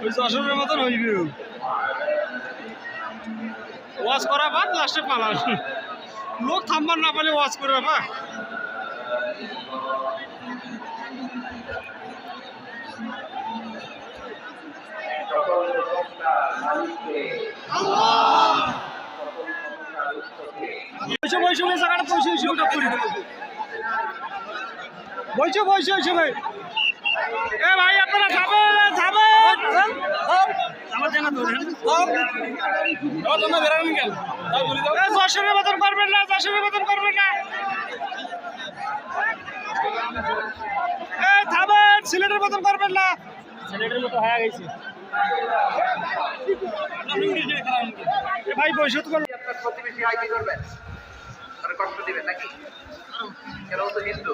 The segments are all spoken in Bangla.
ওই যশোরের মতন হইবে লাস্টে লোক থামবার না বা বসে ওটা করি বসে বসে বসে ভাই এ ভাই, আপনারা যাবেন যাবেন। আমার জানা ধরেন এ যশোরের মতন করবেন না যশোরের মতন করবেন না। থামেন সিলেটের মতন করবেন না। সিলেটের মতো হয়ে গেছে। ভাই তো করবেন আপনার প্রতিবেশী হয় কি করবেন? তারা কষ্ট দিবেন নাকি? কেন তো হিন্দু।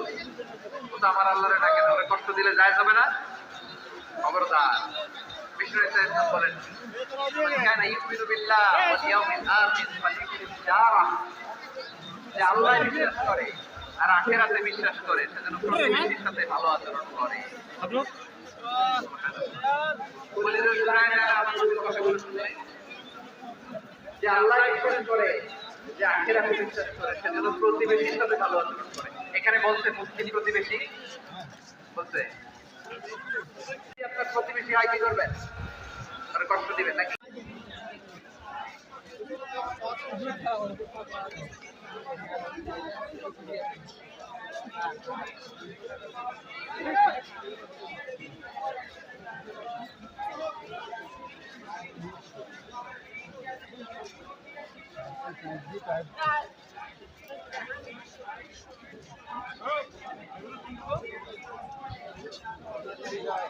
ও তো আমার আল্লাহরে ডাকে তাহলে কষ্ট দিলে যায় যাবে না? খবরদার। বিষ্ণু ইসলাম বলেন কানা ইউমিনু বিল্লাহ ওয়াল ইয়াউমিল আখির ফালিউকরিম জারাহ।" যে আল্লাহ বিশ্বাস করে আর আখেরাতে বিশ্বাস করে সেজন্য প্রতিবেশীর সাথে ভালো আচরণ করে আপনার বলিদের সুরায় আমার নবীর কথা বলে শুনলে যে আল্লাহ বিশ্বাস করে যে আখেরাতে বিশ্বাস করে সেজন্য প্রতিবেশীর সাথে ভালো আচরণ করে এখানে বলছে মুসলিম প্রতিবেশী বলছে আপনার প্রতিবেশী আয় কি করবেন কষ্ট দিবেন নাকি Thank you. Obrigado.